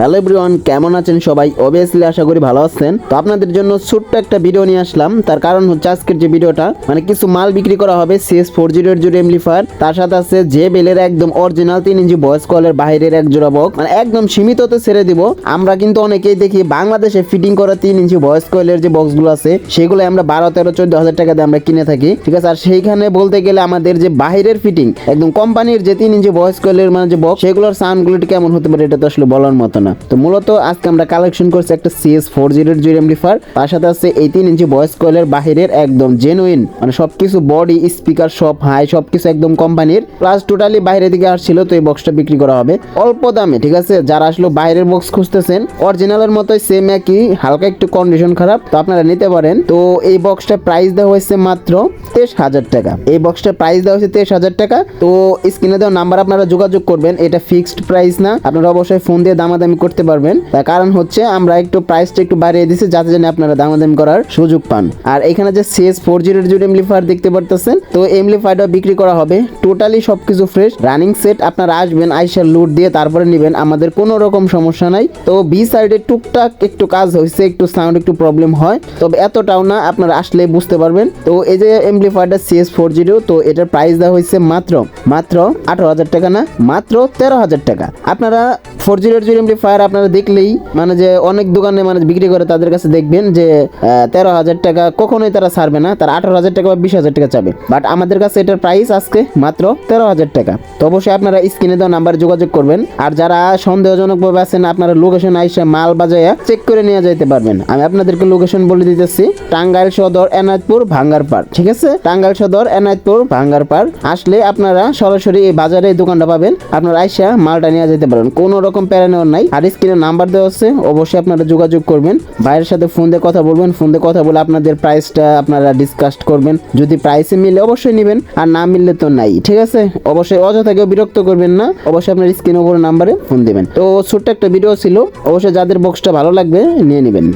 Hello everyone, কেমন আছেন সবাই? অবভিয়াসলি আশা করি ভালো আছেন। তো আপনাদের জন্য ছোট্ট একটা ভিডিও নিয়ে আসলাম। তার কারণ হচ্ছে আজকের যে ভিডিওটা মানে কিছু মাল বিক্রি করা হবে সিএস ফোর জিরোর জুড়ে এমলিফায়ার তার সাথে আছে যে বেলের একদম অরিজিনাল তিন ইঞ্চি ভয়েস কলের বাইরের এক জোড়া বক্স মানে একদম সীমিততে ছেড়ে দিব। আমরা কিন্তু অনেকেই দেখি বাংলাদেশে ফিটিং করা তিন ইঞ্চি ভয়েস কয়েলের যে বক্সগুলো আছে সেগুলো আমরা বারো, তেরো, চোদ্দ হাজার টাকা দিয়ে আমরা কিনে থাকি। ঠিক আছে? আর সেইখানে বলতে গেলে আমাদের যে বাইরের ফিটিং একদম কোম্পানির যে তিন ইঞ্চি ভয়েস কয়েলের মানে যে বক্স সেগুলোর সাউন্ড কোয়ালিটি কেমন হতে পারে এটা তো আসলে বলার মতো না। তো মূলত আজকে আমরা কালেকশন করছি একটা সিএস ফোর জিরোর জিরো এমডিফার তার সাথে আছে এই তিন ইঞ্চি ভয়েস কয়েলের বাহিরের একদম জেনুইন মানে সবকিছু বডি স্পিকার সব হাই সবকিছু একদম কোম্পানির প্লাস টোটালি বাইরের দিকে আসছিল, তো এই বক্সটা বিক্রি করা হবে। অল্প দামে, ঠিক আছে? যারা আসলো বাইরের বক্স খুঁজতেছেন অরিজিনালের মতোই সেম একই, হালকা একটু কন্ডিশন খারাপ, তো আপনারা নিতে পারেন। তো এই বক্সটা প্রাইস দেওয়া হয়েছে মাত্র তেইশ হাজার টাকা। এই বক্সটার প্রাইস দেওয়া হয়েছে তেইশ হাজার টাকা। তো স্ক্রিনে দেওয়া নাম্বার আপনারা যোগাযোগ করবেন, এটা ফিক্সড প্রাইস না। আপনারা অবশ্যই ফোন দিয়ে দামাদামি করতে পারবেন। তার কারণ হচ্ছে আমরা একটু প্রাইসটা একটু বাড়িয়ে দিছি, যাতে যেন আপনারা দামাদামি করার সুযোগ পান। আর এখানে যে সিএস ফোর জিরোর জিরো এমলিফায়ার দেখতে পারতেছেন, তো এমলিফায়ারটা বিক্রি করা হবে। টোটালি সবকিছু ফ্রেশ রানিং সেট আপনারা আসবেন, আইসার লুট দিয়ে তারপরে নেবেন। আমাদের কোনো রকম সমস্যা নাই। তো বি সাইডে টুকটাক একটু কাজ হয়েছে, একটু সাউন্ড একটু প্রবলেম হয়। তবে এতটাও না, আপনারা আসলে বুঝতে পারবেন। তো এই যে এমপ্লিফায়ারটা সিএস ফোর জিরো তো এটার প্রাইস দেওয়া হয়েছে মাত্র মাত্র আঠারো হাজার টাকা না, মাত্র তেরো হাজার টাকা। আপনারা ফোর জিরোর জিরো এমপ্লিফায়ার আপনারা দেখলেই মানে যে অনেক দোকানে মানে বিক্রি করে তাদের কাছে দেখবেন যে তেরো হাজার টাকা কখনোই তারা ছাড়বে না, তারা আঠারো হাজার টাকা বা বিশ হাজার টাকা চাবে। বাট আমাদের কাছে এটার প্রাইস আজকে মাত্র তেরো হাজার টাকা। তো অবশ্যই আপনারা স্ক্রিনে দেওয়া নাম্বারে যোগাযোগ করবেন, আর যারা সন্দেহজনকভাবে আছেন, আপনারা লোকেশন আইসা মাল বাজায়া চেক করে নিয়ে যেতে পারবেন। আমি আপনাদেরকে লোকেশন বলে দিতেছি, টাঙ্গাইল সদর, এনায়তপুর, ভাঙ্গারপাড়, ঠিক আছে? টাঙ্গাইল সদর, এনায়তপুর, ভাঙ্গারপাড়। আসলে আপনারা সরাসরি এই বাজারে দোকানটা পাবেন, আপনারা আইসা মালটা নিয়ে যেতে পারবেন। কোনো রকম প্যারা নাই। আর স্ক্রিনে নাম্বার দেওয়া আছে, অবশ্যই আপনারা যোগাযোগ করবেন। বাইরের সাথে ফোন দিয়ে কথা বলবেন, ফোন দিয়ে কথা বলে আপনাদের প্রাইসটা আপনারা ডিসকাস করবেন। যদি প্রাইসে মিলে অবশ্যই নেবেন, আর না মিললে তো নাই, ঠিক আছে? অবশ্যই অযথা কেউ বিরক্ত করবেন না, অবশ্যই আপনার স্ক্রিন ওপর নাম্বারে ফোন দেবেন। তো ছোট্ট একটা ভিডিও ছিল, অবশ্যই যাদের বক্সটা ভালো লাগবে, নিয়ে নেবেন।